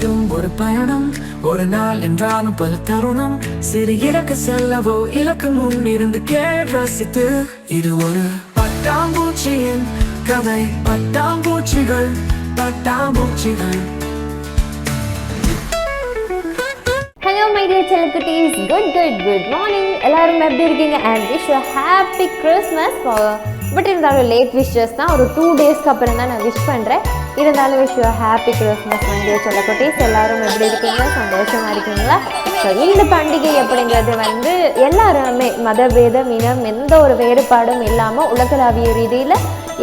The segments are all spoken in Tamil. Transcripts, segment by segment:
முழுவதும் ஒரு பயணம். ஒரு நாள் என்றாலும் பல தருணம். சிறு இலக்கு செல்லவோ இலக்கு முன் இருந்து கேள் ரசித்து. இது ஒரு பட்டாம்பூச்சியின் கதை. பட்டாம்பூச்சிகள் பட்டாம்பூச்சிகள். ஹலோ மை டியர் செல்லக்குட்டீஸ் குட் குட் குட் மார்னிங் எல்லாரும் எப்படி இருக்கீங்க? And wish you happy Christmas but இருந்தாலும் லேட் விஷஸ் தான். ஒரு டூ டேஸ்க்கு அப்புறம் தான் நான் விஷ் பண்ணுறேன் இருந்தாலும் விஷ் யூ ஹாப்பி கிறிஸ்மஸ் வந்து டியர் எல்லாரும் எப்படி இருக்கீங்க? சந்தோஷமாக இருக்கீங்களா? ஸோ இந்த பண்டிகை அப்படிங்கிறது வந்து எல்லாருமே மதபேதம் இனம் எந்த ஒரு வேறுபாடும் இல்லாமல் உலகளாவிய ரீதியில்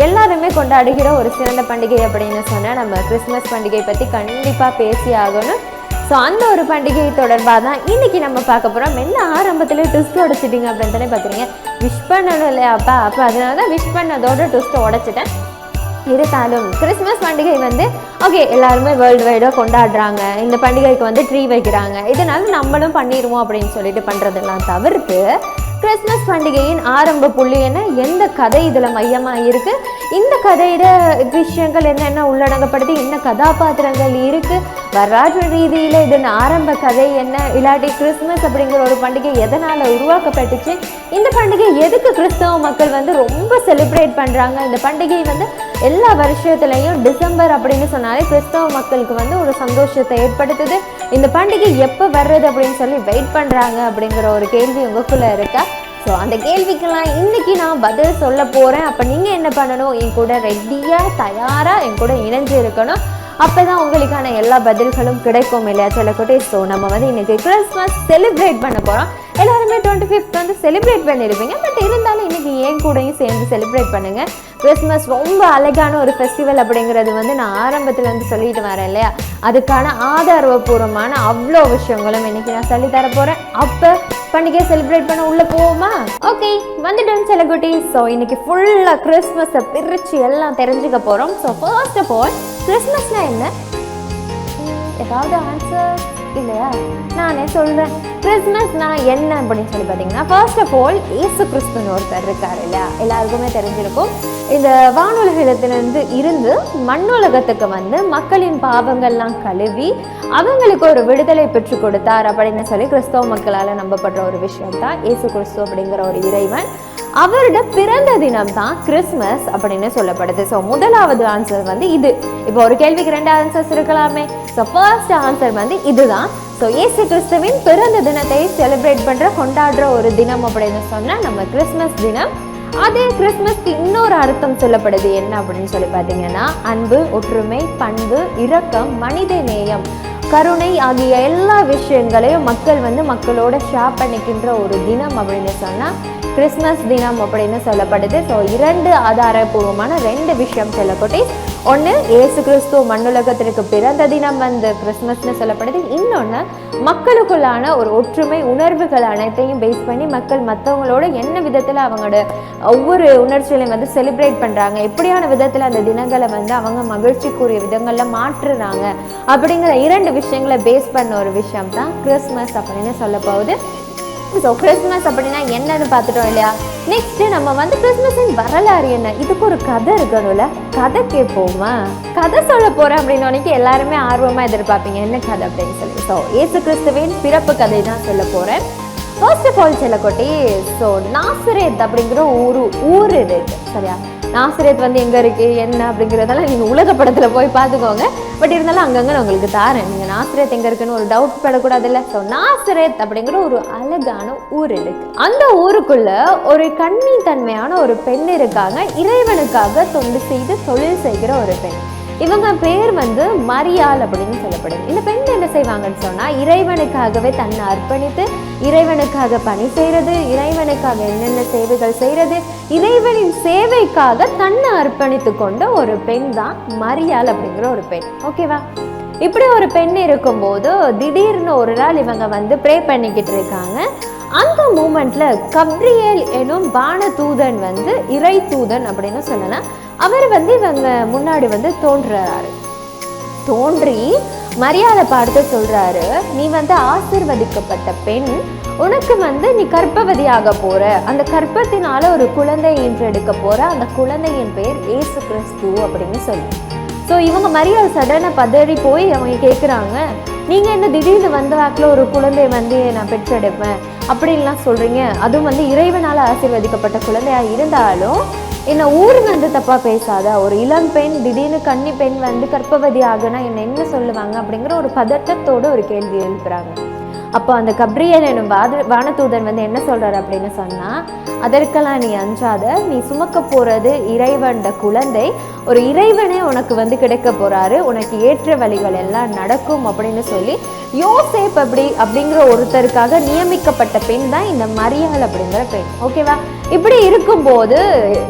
எல்லாருமே கொண்டாடுகிற ஒரு சிறந்த பண்டிகை அப்படின்னு சொன்னால் நம்ம கிறிஸ்மஸ் பண்டிகை பற்றி கண்டிப்பாக பேசி ஆகணும். ஸோ அந்த ஒரு பண்டிகை தொடர்பாக தான் இன்னைக்கு நம்ம பார்க்க போகிறோம் என்ன ஆரம்பத்தில் ட்விஸ்ட் உடச்சிட்டிங்க அப்படின்னு தானே பார்த்துருங்க விஷ் பண்ணணும் இல்லையாப்பா அப்போ? அதனால தான் விஷ் பண்ணதோட ட்விஸ்ட்டை உடைச்சிட்டேன். இருந்தாலும் கிறிஸ்மஸ் பண்டிகை வந்து ஓகே எல்லாருமே வேர்ல்டு வைடாக கொண்டாடுறாங்க. இந்த பண்டிகைக்கு வந்து ட்ரீ வைக்கிறாங்க. இதனால நம்மளும் பண்ணிடுவோம் அப்படின்னு சொல்லிட்டு பண்ணுறதெல்லாம் தவிர்த்து கிறிஸ்மஸ் பண்டிகையின் ஆரம்ப புள்ளி என்ன? எந்த கதை இதில் மையமாக இருக்குது இந்த கதையில விஷயங்கள் என்னென்ன உள்ளடங்கப்படுது? என்ன கதாபாத்திரங்கள் இருக்குது வரலாற்று ரீதியில் இதன் ஆரம்ப கதை என்ன? இல்லாட்டி கிறிஸ்மஸ் அப்படிங்கிற ஒரு பண்டிகை எதனால் உருவாக்கப்பட்டுச்சு? இந்த பண்டிகை எதுக்கு கிறிஸ்தவ மக்கள் வந்து ரொம்ப செலிப்ரேட் பண்ணுறாங்க இந்த பண்டிகை வந்து எல்லா வருஷத்துலையும் டிசம்பர் அப்படின்னு சொன்னாலே கிறிஸ்தவ மக்களுக்கு வந்து ஒரு சந்தோஷத்தை ஏற்படுத்துது. இந்த பண்டிகை எப்போ வர்றது அப்படின்னு சொல்லி வெயிட் பண்ணுறாங்க அப்படிங்கிற ஒரு கேள்வி உங்களுக்குள்ளே இருக்கா? ஸோ அந்த கேள்விக்கெல்லாம் இன்றைக்கி நான் பதில் சொல்ல போகிறேன் அப்போ நீங்கள் என்ன பண்ணணும்? என் கூட ரெடியாக தயாராக என் கூட இணைஞ்சு இருக்கணும். அப்போ தான் உங்களுக்கான எல்லா பதில்களும் கிடைக்கும் இல்லையா? சொல்லக்கூட்டே ஸோ நம்ம வந்து இன்றைக்கி கிறிஸ்மஸ் செலிப்ரேட் பண்ண போகிறோம் எல்லாருமே டுவெண்ட்டி ஃபிஃப்த் வந்து செலிப்ரேட் பண்ணியிருப்பீங்க பட் இருந்தாலும் இன்றைக்கி என் கூடயும் சேர்ந்து செலிப்ரேட் பண்ணுங்கள் கிறிஸ்மஸ் ரொம்ப அழகான ஒரு ஃபெஸ்டிவல் அப்படிங்கிறது வந்து நான் ஆரம்பத்துலேருந்து சொல்லிட்டு வரேன் இல்லையா? அதுக்கான ஆதாரபூர்வமான அவ்வளோ விஷயங்களும் இன்னைக்கு நான் சொல்லி தர போகிறேன் அப்போ பண்டிகை செலிப்ரேட் பண்ண உள்ளே போவோமா? ஓகே வந்துட்டோம் செலகுட்டி ஸோ இன்னைக்கு ஃபுல்லாக கிறிஸ்மஸை பிரித்து எல்லாம் தெரிஞ்சுக்க போகிறோம் ஸோ ஃபர்ஸ்ட் ஆஃப் ஆல் கிறிஸ்மஸ்னால் என்ன? ஏதாவது ஆன்சர் இல்லையா? நானே சொல்கிறேன் கிறிஸ்மஸ்னா என்ன அப்படின்னு சொல்லி பார்த்தீங்கன்னா ஃபர்ஸ்ட் ஆஃப் ஆல் ஏசு கிறிஸ்துன்னு ஒருத்தர் இருக்கார் இல்லையா? எல்லாருக்குமே தெரிஞ்சிருக்கும். இந்த வானுலகத்திலிருந்து இருந்து மண்ணுலகத்துக்கு வந்து மக்களின் பாவங்கள்லாம் கழுவி அவங்களுக்கு ஒரு விடுதலை பெற்று கொடுத்தார் அப்படின்னு சொல்லி கிறிஸ்தவ மக்களால் நம்பப்படுற ஒரு விஷயம் தான் ஏசு கிறிஸ்து அப்படிங்கிற ஒரு இறைவன். அவரோட பிறந்த தினம் தான் கிறிஸ்மஸ் அப்படின்னு சொல்லப்படுது. ஸோ முதலாவது ஆன்சர் வந்து இது. இப்போ ஒரு கேள்விக்கு ரெண்டு ஆன்சர்ஸ் இருக்கலாமே. ஸோ ஃபர்ஸ்ட் ஆன்சர் வந்து இதுதான். ஸோ ஏசு கிறிஸ்துவின் பிறந்த தினத்தை செலிப்ரேட் பண்ணுற கொண்டாடுற ஒரு தினம் அப்படின்னு சொன்னால் நம்ம கிறிஸ்மஸ் தினம். அதே கிறிஸ்மஸ்க்கு இன்னொரு அர்த்தம் சொல்லப்படுது என்ன அப்படின்னு சொல்லி பார்த்தீங்கன்னா அன்பு ஒற்றுமை பண்பு இரக்கம் மனித நேயம் கருணை ஆகிய எல்லா விஷயங்களையும் மக்கள் வந்து மக்களோட ஷேர் பண்ணிக்கின்ற ஒரு தினம் அப்படின்னு சொன்னால் கிறிஸ்மஸ் தினம் அப்படின்னு சொல்லப்படுது. ஸோ இரண்டு ஆதாரபூர்வமான ரெண்டு விஷயம் சொல்லப்பட்டு ஒன்று ஏசு கிறிஸ்துவ மண்ணுலகத்திற்கு பிறந்த தினம் வந்து கிறிஸ்மஸ்னு சொல்லப்படுது. இன்னொன்று மக்களுக்குள்ளான ஒரு ஒற்றுமை உணர்வுகள் அனைத்தையும் பேஸ் பண்ணி மக்கள் மற்றவங்களோட என்ன விதத்தில் அவங்களோட ஒவ்வொரு உணர்ச்சிகளையும் வந்து செலிப்ரேட் பண்ணுறாங்க எப்படியான விதத்தில் அந்த தினங்களை வந்து அவங்க மகிழ்ச்சிக்குரிய விதங்களில் மாற்றுறாங்க அப்படிங்கிற இரண்டு விஷயங்களை பேஸ் பண்ண ஒரு விஷயம் தான் கிறிஸ்மஸ் அப்படின்னு சொல்ல போகுது ஸோ கிறிஸ்மஸ் அப்படின்னா என்னன்னு பார்த்துட்டோம் இல்லையா? நெக்ஸ்ட் நம்ம வந்து கிறிஸ்மஸின் வரலாறு என்ன? இதுக்கு ஒரு கதை இருக்கணும்ல. கதை கேட்போமா? கதை சொல்ல போறேன் அப்படின்னு எல்லாருமே ஆர்வமாக எதிர்பார்ப்பீங்க. என்ன கதை அப்படின்னு சொல்லி ஸோ ஏசு கிறிஸ்துவின் பிறப்பு கதை தான் சொல்ல போகிறேன் ஃபர்ஸ்ட் ஆஃப் ஆல் செல்லக்கோட்டி ஸோ நாசரேத் அப்படிங்கிற ஒரு ஊர் இருக்கு சரியா? நாசரேத் வந்து எங்கே இருக்குது என்ன அப்படிங்கிறதெல்லாம் நீங்கள் உலக படத்தில் போய் பார்த்துக்கோங்க. பட் இருந்தாலும் அங்கங்கே நான் உங்களுக்கு தாரேன். நீங்கள் நாசரேத் எங்கே இருக்குன்னு ஒரு டவுட் படக்கூடாது இல்லை ஸோ நாசரேத் அப்படிங்கிற ஒரு அழகான ஊர் இருக்குது அந்த ஊருக்குள்ளே ஒரு கண்ணி தன்மையான ஒரு பெண் இருக்காங்க. இறைவனுக்காக தொண்டு செய்து தொழில் செய்கிற ஒரு பெண். இவங்க பேர் வந்து மரியாள் அப்படின்னு சொல்லப்படுது இந்த பெண் என்ன செய்வாங்கன்னு சொன்னால் இறைவனுக்காகவே தன்னை அர்ப்பணித்து இறைவனுக்காக பணி செய்கிறது இறைவனுக்காக என்னென்ன சேவைகள் செய்கிறது இறைவனின் சேவைக்காக தன்னை அர்ப்பணித்து கொண்ட ஒரு பெண் தான் மரியாள் அப்படிங்கிற ஒரு பெண். ஓகேவா இப்படி ஒரு பெண் இருக்கும்போது திடீர்னு ஒரு நாள் இவங்க வந்து ப்ரே பண்ணிக்கிட்டு இருக்காங்க. அந்த மூமெண்ட்ல கப்ரியல் எனும் பான தூதன் வந்து இறை தூதன் அப்படின்னு சொல்லலாம். அவர் வந்து இவங்க முன்னாடி வந்து தோன்றுறாரு. தோன்றி மரியாதை பார்த்து சொல்கிறாரு நீ வந்து ஆசிர்வதிக்கப்பட்ட பெண் உனக்கு வந்து நீ கர்ப்பவதியாக போகிற அந்த கர்ப்பத்தினால ஒரு குழந்தை ஈன்றெடுக்க போகிற அந்த குழந்தையின் பெயர் ஏசு கிறிஸ்து அப்படின்னு சொல்லி. ஸோ இவங்க மரியாதை சடனை பதறி போய் அவங்க கேட்குறாங்க நீங்கள் என்ன திடீர்னு வந்த வாக்கில் ஒரு குழந்தைய வந்து நான் பெற்றெடுப்பேன்? அப்படின்லாம் சொல்கிறீங்க அதுவும் வந்து இறைவனால் ஆசீர்வதிக்கப்பட்ட குழந்தையாக இருந்தாலும் என்னை ஊர் வந்து தப்பாக பேசாத. ஒரு இளம் பெண் திடீர்னு கன்னி பெண் வந்து கர்ப்பவதி ஆகுனா என்னை என்ன சொல்லுவாங்க அப்படிங்கிற ஒரு பதட்டத்தோடு ஒரு கேள்வி எழுப்புறாங்க. அப்போ அந்த கப்ரியல் எனும் வாத வானதூதன் வந்து என்ன சொல்கிறார் அப்படின்னு சொன்னால் அதற்கெல்லாம் நீ அஞ்சாத நீ சுமக்க போகிறது இறைவன்ட குழந்தை. ஒரு இறைவனே உனக்கு வந்து கிடைக்க போகிறாரு உனக்கு ஏற்ற வழிகள் எல்லாம் நடக்கும் அப்படின்னு சொல்லி யோசேப் அப்படி அப்படிங்கிற ஒருத்தருக்காக நியமிக்கப்பட்ட பெண் தான் இந்த மரியாள் அப்படிங்கிற பெண். ஓகேவா இப்படி இருக்கும்போது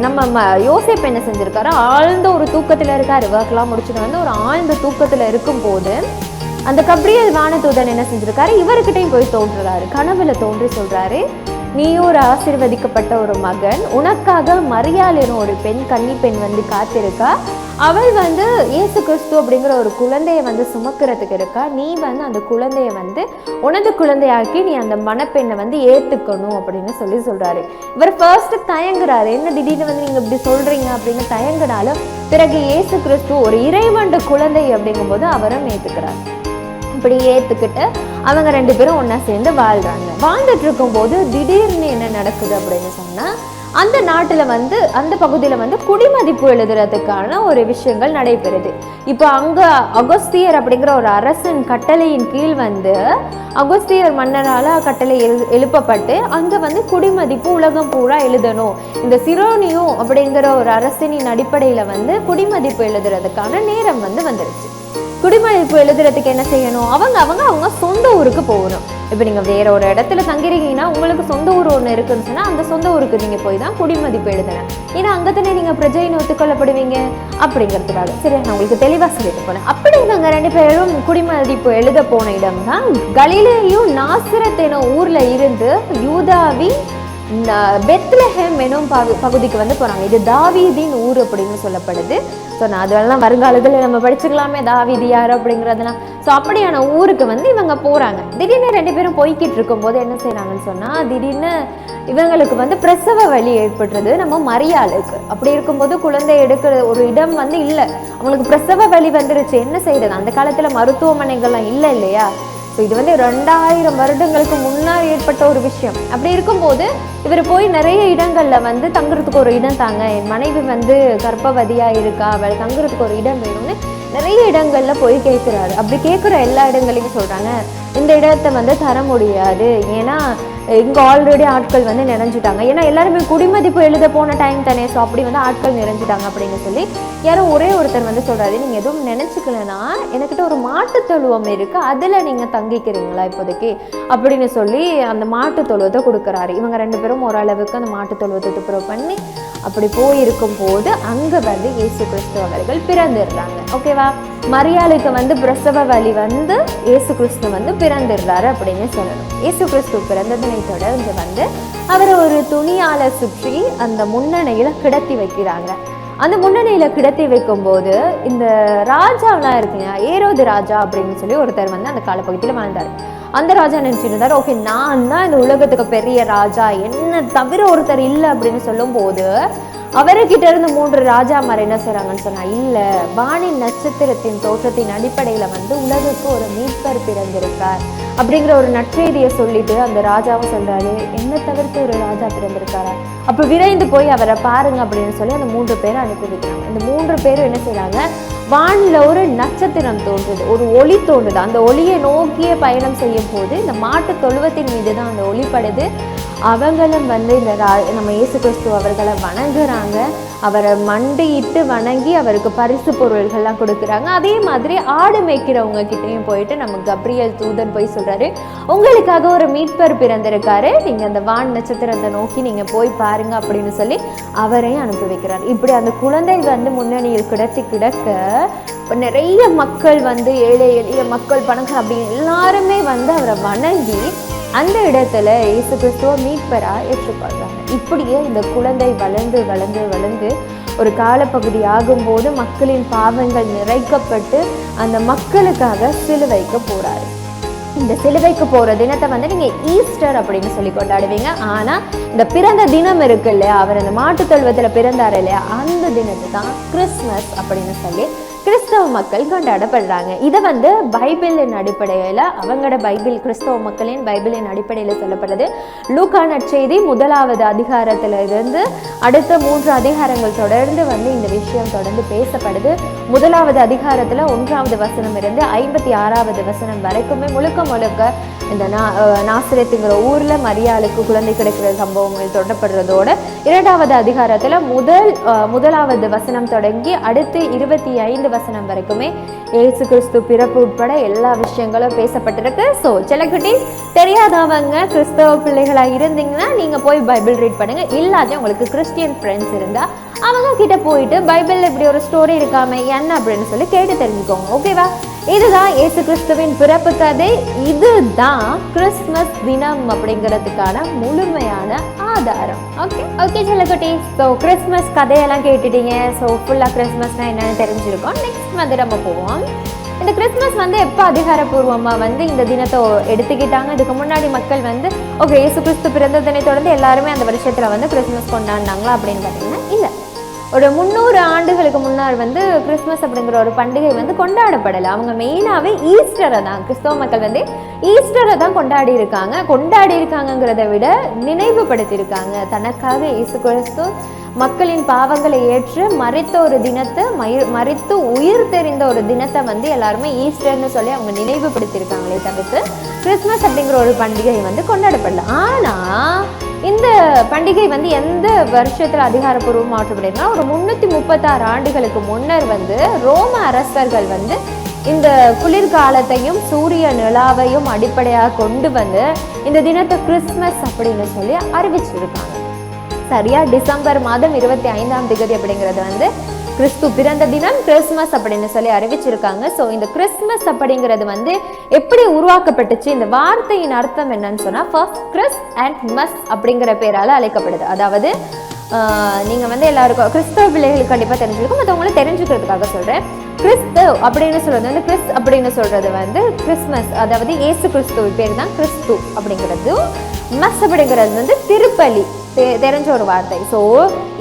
நம்ம ம யோசேப் என்ன செஞ்சுருக்காரு? ஆழ்ந்த ஒரு தூக்கத்தில் இருக்காரு. ஒர்க்லாம் முடிச்சுட்டு வந்து ஒரு ஆழ்ந்த தூக்கத்தில் இருக்கும்போது அந்த கப்ரியல் வானதூதன் என்ன செஞ்சிருக்காரு? இவர்கிட்டையும் போய் தோன்றுறாரு. கனவுல தோன்றி சொல்றாரு நீயும் ஒரு ஆசீர்வதிக்கப்பட்ட ஒரு மகன் உனக்காக மரியாள் ஒரு பெண் கன்னி பெண் வந்து காத்திருக்கா? அவள் வந்து இயேசு கிறிஸ்து அப்படிங்கிற ஒரு குழந்தைய வந்து சுமக்கிறதுக்கு இருக்கா? நீ வந்து அந்த குழந்தைய வந்து உனது குழந்தையாக்கி நீ அந்த மணப்பெண்ணை வந்து ஏற்றுக்கணும் அப்படின்னு சொல்லி சொல்கிறாரு இவர் ஃபர்ஸ்ட்டு தயங்குறாரு. என்ன திடீர்னு வந்து நீங்கள் இப்படி சொல்கிறீங்க அப்படின்னு தயங்குனாலும் பிறகு இயேசு கிறிஸ்து ஒரு இறைவண்ட குழந்தை அப்படிங்கும்போது அவரும் ஏற்றுக்கிறார் இப்படி ஏற்றுக்கிட்டு அவங்க ரெண்டு பேரும் ஒன்றா சேர்ந்து வாழ்கிறாங்க வாழ்ந்துட்டு இருக்கும்போது திடீர்னு என்ன நடக்குது அப்படின்னு சொன்னால் அந்த நாட்டில் வந்து அந்த பகுதியில் வந்து குடிமதிப்பு எழுதுறதுக்கான ஒரு விஷயங்கள் நடைபெறுது. இப்போ அங்கே அகஸ்தியர் அப்படிங்கிற ஒரு அரசன் கட்டளையின் கீழ் வந்து அகஸ்தியர் மன்னரால் கட்டளை எழு எழுப்பப்பட்டு அங்கே வந்து குடிமதிப்பு உலகம் பூரா எழுதணும். இந்த சிரோனியும் அப்படிங்கிற ஒரு அரசனின் அடிப்படையில் வந்து குடிமதிப்பு எழுதுறதுக்கான நேரம் வந்து வந்துருச்சு. குடிமதிப்பு எழுதுறதுக்கு என்ன செய்யணும்? அவங்க அவங்க அவங்க சொந்த ஊருக்கு போகணும். இப்போ நீங்கள் வேற ஒரு இடத்துல தங்கிருக்கீங்கன்னா உங்களுக்கு சொந்த ஊர் ஒன்று இருக்குன்னு சொன்னால் அந்த சொந்த ஊருக்கு நீங்கள் போய் தான் குடிமதிப்பு எழுதணும். ஏன்னா அங்கே தானே நீங்கள் பிரஜைன்னு ஒத்துக்கொள்ளப்படுவீங்க? அப்படிங்கிறதுக்காக. சரி நான் உங்களுக்கு தெளிவாக சொல்லிட்டு போனேன் அப்படி நாங்கள் ரெண்டு பேரும் குடிமதிப்பு எழுத போன இடம் தான் கலிலேயும் நாசிரத் எனும் ஊரில் இருந்து யூதாவின் பெத்லஹேம் எனும் பகு பகுதிக்கு வந்து போகிறாங்க இது தாவீதின் ஊர் அப்படின்னு சொல்லப்படுது. ஸோ நான் அதெல்லாம் வருங்காலத்தில் நம்ம படிச்சுக்கலாமே தாவீதி யார் அப்படிங்கிறதுலாம் ஸோ அப்படியான ஊருக்கு வந்து இவங்க போகிறாங்க திடீர்னு ரெண்டு பேரும் போய்கிட்டு இருக்கும்போது என்ன செய்கிறாங்கன்னு சொன்னால் திடீர்னு இவங்களுக்கு வந்து பிரசவ வலி ஏற்பட்டுறது நம்ம மரியாளுக்கு. அப்படி இருக்கும்போது குழந்தை எடுக்கிற ஒரு இடம் வந்து இல்லை. அவங்களுக்கு பிரசவ வலி வந்துருச்சு. என்ன செய்யறது அந்த காலத்தில் மருத்துவமனைகள்லாம் இல்லை இல்லையா? ஸோ இது வந்து ரெண்டாயிரம் வருடங்களுக்கு முன்னால் ஏற்பட்ட ஒரு விஷயம். அப்படி இருக்கும்போது இவர் போய் நிறைய இடங்களில் வந்து தங்குறதுக்கு ஒரு இடம் தாங்க. என் மனைவி வந்து கர்ப்பவதியாக இருக்கா அவள் தங்குறதுக்கு ஒரு இடம் வேணும்னு நிறைய இடங்களில் போய் கேட்குறாரு அப்படி கேட்குற எல்லா இடங்களையும் சொல்கிறாங்க இந்த இடத்த வந்து தர முடியாது. ஏன்னா இங்கே ஆல்ரெடி ஆட்கள் வந்து நிறைஞ்சிட்டாங்க. ஏன்னா எல்லாருமே குடிமதிப்பு எழுத போன டைம் தானே. ஸோ அப்படி வந்து ஆட்கள் நிறைஞ்சிட்டாங்க அப்படின்னு சொல்லி யாரோ ஒரே ஒருத்தர் வந்து சொல்கிறாரு நீங்கள் எதுவும் நினச்சிக்கலன்னா எனக்கிட்ட ஒரு மாட்டுத் தொழுவம் இருக்குது அதில் நீங்கள் தங்கிக்கிறீங்களா இப்போதைக்கு? அப்படின்னு சொல்லி அந்த மாட்டுத் தொழுவத்தை கொடுக்குறாரு. இவங்க ரெண்டு பேரும் ஓரளவுக்கு அந்த மாட்டுத் தொழுவத்தை துப்புரவு பண்ணி அப்படி போயிருக்கும் போது அங்கே வந்து இயேசு கிறிஸ்துவர்கள் பிறந்துடுறாங்க ஓகேவா மரியாளுக்கு வந்து பிரசவ வழி வந்து இயேசு கிறிஸ்து வந்து பிறந்துடுறாரு அப்படின்னு சொல்லணும். இயேசு கிறிஸ்து பிறந்ததனை தொடர்ந்து வந்து அவரை ஒரு துணியால சுற்றி அந்த முன்னணியில் கிடத்தி வைக்கிறாங்க. அந்த முன்னணியில் கிடத்தி வைக்கும்போது இந்த ராஜாவெலாம் இருக்குங்க ஏரோது ராஜா அப்படின்னு சொல்லி ஒருத்தர் வந்து அந்த காலப்பகுதியில் வாழ்ந்தார். அந்த ராஜா நினச்சிருந்தார் ஓகே நான் தான் இந்த உலகத்துக்கு பெரிய ராஜா. என்ன தவிர ஒருத்தர் இல்லை அப்படின்னு சொல்லும்போது அவர்கிட்ட இருந்து மூன்று ராஜாமார் என்ன செய்கிறாங்கன்னு சொன்னா இல்லை பாணி நட்சத்திரத்தின் தோற்றத்தின் அடிப்படையில் வந்து உலகுக்கு ஒரு மீட்பர் பிறந்திருக்கார். அப்படிங்கிற ஒரு நற்செய்தியை சொல்லிட்டு அந்த ராஜாவும் சொல்றாரு என்ன தவிர்த்து ஒரு ராஜா பிறந்திருக்காரா? அப்போ விரைந்து போய் அவரை பாருங்க அப்படின்னு சொல்லி அந்த மூன்று பேரும் அனுப்பி வைக்கிறாங்க. இந்த மூன்று பேரும் என்ன செய்கிறாங்க வானில் ஒரு நட்சத்திரம் தோன்றுது ஒரு ஒளி தோன்றுது. அந்த ஒளியை நோக்கிய பயணம் செய்யும் போது இந்த மாட்டு தொழுவத்தின் மீது தான் அந்த ஒளிப்படுது. அவங்களும் வந்து இந்த ரா- நம்ம இயேசு கிறிஸ்து அவர்களை வணங்குறாங்க. அவரை மண்டியிட்டு வணங்கி அவருக்கு பரிசு பொருள்கள்லாம் கொடுக்குறாங்க. அதே மாதிரி ஆடு மேய்க்கிறவங்க கிட்டேயும் போயிட்டு நம்ம கப்ரியல் தூதன் போய் சொல்கிறாரு உங்களுக்காக ஒரு மீட்பர் பிறந்திருக்காரு. நீங்கள் அந்த வான் நட்சத்திரத்தை நோக்கி நீங்கள் போய் பாருங்க அப்படின்னு சொல்லி அவரையும் அனுப்பி வைக்கிறார். இப்படி அந்த குழந்தை வந்து முன்னணியில் கிடத்தி கிடக்க இப்போ நிறைய மக்கள் வந்து ஏழை எளிய மக்கள் பணக்கார அப்படின்னு எல்லாருமே வந்து அவரை வணங்கி அந்த இடத்துல இயேசு கிறிஸ்துவ மீட்பராக ஏற்றுக்கொள்றாங்க இப்படியே இந்த குழந்தை வளர்ந்து வளர்ந்து வளர்ந்து ஒரு காலப்பகுதி ஆகும்போது மக்களின் பாவங்கள் நிறைக்கப்பட்டு அந்த மக்களுக்காக சிலுவைக்க போகிறாரு இந்த சிலுவைக்கு போகிற தினத்தை வந்து நீங்கள் ஈஸ்டர் அப்படின்னு சொல்லி கொண்டாடுவீங்க. ஆனால் இந்த பிறந்த தினம் இருக்கு இல்லையா? அவர் அந்த மாட்டுத் தொழுவத்துல பிறந்தார் இல்லையா? அந்த தினத்தை தான் கிறிஸ்மஸ் அப்படின்னு சொல்லி கிறிஸ்தவ மக்கள் கொண்டாடப்படுறாங்க. இதை வந்து பைபிளின் அடிப்படையில் அவங்களோட பைபிள் கிறிஸ்தவ மக்களின் பைபிளின் அடிப்படையில் சொல்லப்படுது. லூக்கா நற்செய்தி முதலாவது அதிகாரத்துல இருந்து அடுத்த மூன்று அதிகாரங்கள் தொடர்ந்து வந்து இந்த விஷயம் தொடர்ந்து பேசப்படுது. முதலாவது அதிகாரத்துல ஒன்றாவது வசனம் இருந்து ஐம்பத்தி ஆறாவது வசனம் வரைக்குமே முழுக்க முழுக்க இந்த நா அஹ் நாசிரத்துங்கிற மரியாளுக்கு குழந்தை கிடைக்கிற சம்பவங்கள் தொடரப்படுறதோட இரண்டாவது அதிகாரத்தில் முதல் முதலாவது வசனம் தொடங்கி அடுத்து இருபத்தி ஐந்து வசனம் வரைக்குமே ஏசு கிறிஸ்து பிறப்பு உட்பட எல்லா விஷயங்களும் பேசப்பட்டிருக்கு. ஸோ சிலக்குட்டி தெரியாதவங்க கிறிஸ்தவ பிள்ளைகளாக இருந்தீங்கன்னா நீங்கள் போய் பைபிள் ரீட் பண்ணுங்கள் இல்லாத உங்களுக்கு கிறிஸ்டியன் ஃப்ரெண்ட்ஸ் இருந்தால் அவங்க கிட்ட போயிட்டு பைபிளில் இப்படி ஒரு ஸ்டோரி இருக்காமல் என்ன அப்படின்னு சொல்லி கேட்டு தெரிஞ்சுக்கோங்க. ஓகேவா இதுதான் இயேசு கிறிஸ்துவின் பிறப்பு கதை. இதுதான் கிறிஸ்மஸ் தினம் அப்படிங்கிறதுக்கான முழுமையான ஆதாரம். ஓகே ஓகே செல்லக்குட்டி. ஸோ கிறிஸ்மஸ் கதையெல்லாம் கேட்டுட்டீங்க. ஸோ ஃபுல்லாக கிறிஸ்மஸ்னால் என்னென்னு தெரிஞ்சிருக்கோம். நெக்ஸ்ட் வந்து நம்ம போவோம். இந்த கிறிஸ்மஸ் வந்து எப்போ அதிகாரப்பூர்வமாக வந்து இந்த தினத்தை எடுத்துக்கிட்டாங்க? இதுக்கு முன்னாடி மக்கள் வந்து ஓகே இயேசு கிறிஸ்து பிறந்த தினத்தொடர்ந்து எல்லாருமே அந்த வருஷத்தில் வந்து கிறிஸ்மஸ் கொண்டாடினாங்களா? அப்படின்னு பார்த்தீங்கன்னா இல்லை. ஒரு முந்நூறு ஆண்டுகளுக்கு முன்னால் வந்து கிறிஸ்மஸ் அப்படிங்கிற ஒரு பண்டிகை வந்து கொண்டாடப்படலை. அவங்க மெயினாகவே ஈஸ்டரை தான் கிறிஸ்தவ மக்கள் வந்து ஈஸ்டரை தான் கொண்டாடி இருக்காங்க. கொண்டாடி இருக்காங்கங்கிறத விட நினைவுபடுத்தியிருக்காங்க. தனக்காக இயேசு கிறிஸ்து மக்களின் பாவங்களை ஏற்று மறித்த ஒரு தினத்தை மயி- மறித்து உயிர் தெரிந்த ஒரு தினத்தை வந்து எல்லாருமே ஈஸ்டர்னு சொல்லி அவங்க நினைவுபடுத்தியிருக்காங்களே தவிர்த்து கிறிஸ்மஸ் அப்படிங்கிற ஒரு பண்டிகை வந்து கொண்டாடப்படல. ஆனால் இந்த பண்டிகை வந்து எந்த வருஷத்தில் அதிகாரப்பூர்வம் மாற்றப்படுதுன்னா ஒரு முந்நூற்றி முப்பத்தாறு ஆண்டுகளுக்கு முன்னர் வந்து ரோம அரசர்கள் வந்து இந்த குளிர்காலத்தையும் சூரிய நிலாவையும் அடிப்படையாக கொண்டு வந்து இந்த தினத்தை கிறிஸ்மஸ் அப்படின்னு சொல்லி அறிவிச்சிருக்காங்க. சரியா டிசம்பர் மாதம் இருபத்தி ஐந்தாம் திகதி அப்படிங்கிறது வந்து கிறிஸ்து பிறந்த தினம் கிறிஸ்மஸ் அப்படின்னு சொல்லி அறிவிச்சிருக்காங்க. ஸோ இந்த கிறிஸ்மஸ் அப்படிங்கிறது வந்து எப்படி உருவாக்கப்பட்டுச்சு இந்த வார்த்தையின் அர்த்தம் என்னன்னு சொன்னால் ஃபர்ஸ்ட் கிறிஸ் அண்ட் மஸ் அப்படிங்கிற பேரால் அழைக்கப்படுது. அதாவது நீங்கள் வந்து எல்லாருக்கும் கிறிஸ்தவ பிள்ளைகளுக்கு கண்டிப்பாக தெரிஞ்சிருக்கும். மற்றவங்கள தெரிஞ்சுக்கிறதுக்காக சொல்கிறேன் கிறிஸ்து அப்படின்னு சொல்கிறது வந்து கிறிஸ் அப்படின்னு சொல்கிறது வந்து கிறிஸ்மஸ் அதாவது இயேசு கிறிஸ்துவ பேர் தான் கிறிஸ்து அப்படிங்கிறதும் மஸ் அப்படிங்கிறது வந்து திருப்பலி. தெரிஞ்ச ஒரு வார்த்தை. ஸோ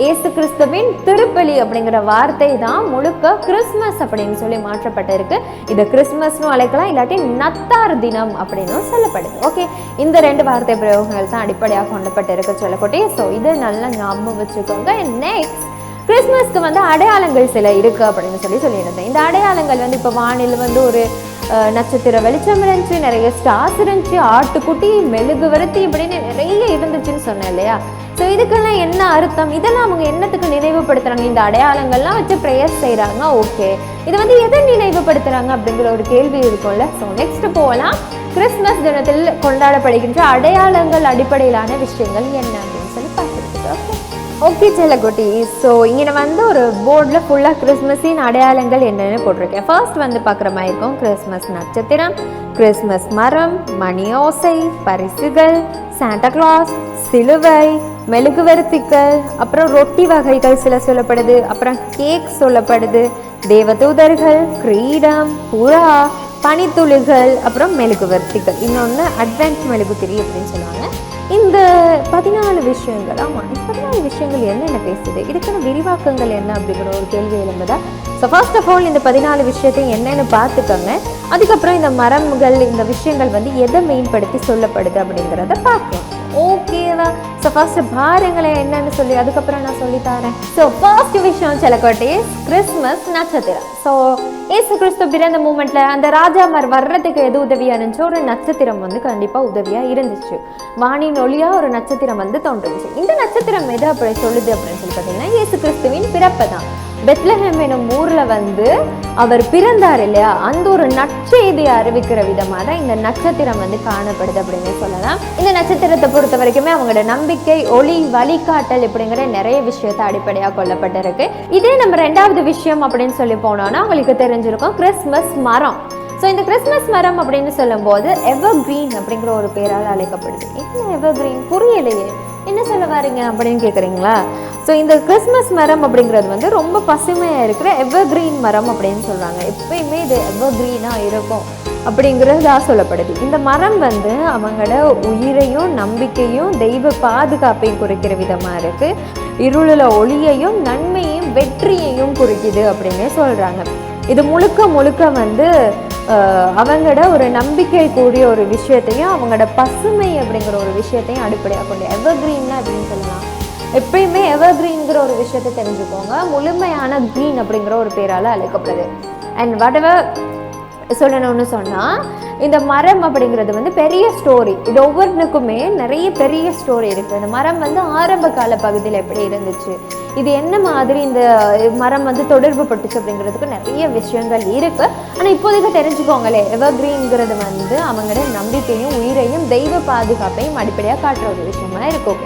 இயேசு கிறிஸ்துவின் திருப்பலி அப்படிங்கிற வார்த்தை தான் முழுக்க கிறிஸ்மஸ் அப்படின்னு சொல்லி மாற்றப்பட்டிருக்கு. இது கிறிஸ்மஸ்னு அழைக்கலாம் இல்லாட்டி நத்தார் தினம் அப்படின்னு சொல்லப்படுது. ஓகே இந்த ரெண்டு வார்த்தை பிரயோகங்கள் தான் அடிப்படையாக கொண்டப்பட்டிருக்கு சொல்லக்கூட்டி ஸோ இதை நல்லா ஞாபகம் வச்சுக்கோங்க. நெக்ஸ்ட் கிறிஸ்மஸ்க்கு வந்து அடையாளங்கள் சில இருக்கு அப்படின்னு சொல்லி சொல்லியிருந்தேன். இந்த அடையாளங்கள் வந்து இப்போ வானில் வந்து ஒரு நட்சத்திர வெளிச்சம் இருந்துச்சு நிறைய ஸ்டார்ஸ் இருந்துச்சு ஆட்டுக்குட்டி மெழுகு வரத்தி இப்படின்னு நிறைய இருந்துச்சுன்னு சொன்னேன் இல்லையா? ஸோ இதுக்கெல்லாம் என்ன அர்த்தம்? இதெல்லாம் அவங்க என்னத்துக்கு நினைவுபடுத்துகிறாங்க இந்த அடையாளங்கள்லாம் வச்சு ப்ரேயர் செய்கிறாங்க ஓகே இது வந்து எதை நினைவுபடுத்துகிறாங்க அப்படிங்கிற ஒரு கேள்வி இருக்கும்ல? ஸோ நெக்ஸ்ட் போகலாம் கிறிஸ்மஸ் தினத்தில் கொண்டாடப்படுகின்ற அடையாளங்கள் அடிப்படையிலான விஷயங்கள் என்ன ஓகே ஓகே செல்லக்குட்டி ஸோ இங்கே வந்து ஒரு போர்டில் ஃபுல்லாக கிறிஸ்மஸின் அடையாளங்கள் என்னென்னு போட்டிருக்கேன். ஃபர்ஸ்ட் வந்து பார்க்குற மாதிரி இருக்கும். கிறிஸ்மஸ் நட்சத்திரம் கிறிஸ்மஸ் மரம் மணி ஓசை பரிசுகள் சாண்டா கிளாஸ் சிலுவை மெழுகுவர்த்திகள் அப்புறம் ரொட்டி வகைகள் சில சொல்லப்படுது அப்புறம் கேக் சொல்லப்படுது தேவதூதர்கள் கிரீடம் புறா பனித்துளிகள் அப்புறம் மெழுகுவர்த்திகள் இன்னொன்று அட்வான்ஸ் மெழுகுதிரி அப்படின்னு சொல்லுவாங்க. இந்த பதினாலு விஷயங்கள் ஆமாம் இந்த பதினாலு விஷயங்கள் என்னென்ன பேசுது? இதுக்கான விரிவாக்கங்கள் என்ன அப்படிங்கிற ஒரு கேள்வி எழும்புதா? ஸோ ஃபர்ஸ்ட் ஆஃப் ஆல் இந்த பதினாலு விஷயத்தையும் என்னென்னு பார்த்துக்கோங்க. அதுக்கப்புறம் இந்த மரங்கள் இந்த விஷயங்கள் வந்து எதை மெயின்படுத்தி சொல்லப்படுது அப்படிங்கிறத பார்ப்போம் ஓகேவா ஸோ ஃபர்ஸ்ட் பாருங்களேன் என்னன்னு சொல்லி அதுக்கப்புறம் நான் சொல்லித்தரேன் ஸோ ஃபர்ஸ்ட் விஷயம் சிலக்கோட்டே கிறிஸ்மஸ் நட்சத்திரம். ஸோ ஏசு கிறிஸ்து பிறந்த மூமெண்ட்ல அந்த ராஜாமார் வர்றதுக்கு எது உதவியா இருந்துச்சு? ஒரு நட்சத்திரம் வந்து கண்டிப்பா உதவியா இருந்துச்சு. வானின் ஒளியா ஒரு நட்சத்திரம் வந்து தோன்றுச்சு. இந்த நட்சத்திரம் எது அப்படி சொல்லுது அப்படின்னு சொல்லி பார்த்தீங்கன்னா ஏசு கிறிஸ்துவின் பிறப்பு தான். பெத்லஹேம் எனும் ஊரில் வந்து அவர் பிறந்தார் இல்லையா? அந்த ஒரு நற்செய்தியை அறிவிக்கிற விதமாக தான் இந்த நட்சத்திரம் வந்து காணப்படுது அப்படின்னு சொல்லலாம். இந்த நட்சத்திரத்தை பொறுத்த வரைக்குமே அவங்களோட நம்பிக்கை ஒளி வழிகாட்டல் இப்படிங்கிற நிறைய விஷயத்தை அடிப்படையாக கொல்லப்பட்டிருக்கு இதே நம்ம ரெண்டாவது விஷயம் அப்படின்னு சொல்லி போனோம்னா உங்களுக்கு தெரிஞ்சிருக்கும் கிறிஸ்மஸ் மரம். ஸோ இந்த கிறிஸ்மஸ் மரம் அப்படின்னு சொல்லும்போது எவர் கிரீன் அப்படிங்கிற ஒரு பேரால் அழைக்கப்படுது. என்ன எவர் கிரீன் புரியலையே. என்ன சொல்ல வரீங்க அப்படின்னு கேட்குறீங்களா ஸோ இந்த கிறிஸ்மஸ் மரம் அப்படிங்கிறது வந்து ரொம்ப பசுமையாக இருக்கிற எவர் கிரீன் மரம் அப்படின்னு சொல்கிறாங்க எப்பயுமே இது எவர் கிரீனாக இருக்கும் அப்படிங்கிறதா சொல்லப்படுது. இந்த மரம் வந்து அவங்களோட உயிரையும் நம்பிக்கையும் தெய்வ பாதுகாப்பையும் குறிக்கிற விதமாக இருக்குது இருளில் ஒளியையும் நன்மையும் வெற்றியையும் குறிக்குது அப்படின்னு சொல்கிறாங்க இது முழுக்க முழுக்க வந்து அவங்களோட ஒரு நம்பிக்கை கூடிய ஒரு விஷயத்தையும் அவங்களோட பசுமை அப்படிங்கிற ஒரு விஷயத்தையும் அடிப்படையாக கொண்டு எவர் க்ரீன்னா அப்படின்னு சொல்லலாம். எப்பயுமே எவர் எவர்கிரீன்ங்கிற ஒரு விஷயத்தை தெரிஞ்சுக்கோங்க. முழுமையான க்ரீன் அப்படிங்கிற ஒரு பேரால் அழைக்கப்படுது. அண்ட் வாட் சொல்லணும்னு சொன்னால் இந்த மரம் அப்படிங்கிறது வந்து பெரிய ஸ்டோரி இது ஒவ்வொன்றுக்குமே நிறைய பெரிய ஸ்டோரி இருக்குது இந்த மரம் வந்து ஆரம்ப கால பகுதியில் எப்படி இருந்துச்சு? இது என்ன மாதிரி இந்த மரம் வந்து தொடர்பு பட்டுச்சு அப்படிங்கிறதுக்கு நிறைய விஷயங்கள் இருக்குது ஆனால் இப்போதைக்கு தெரிஞ்சுக்கோங்களே எவர்கிரீன்ங்கிறது வந்து அவங்களோட நம்பிக்கையும் உயிரையும் தெய்வ பாதுகாப்பையும் அடிப்படையாக காட்டுற ஒரு விஷயமா இருக்கும்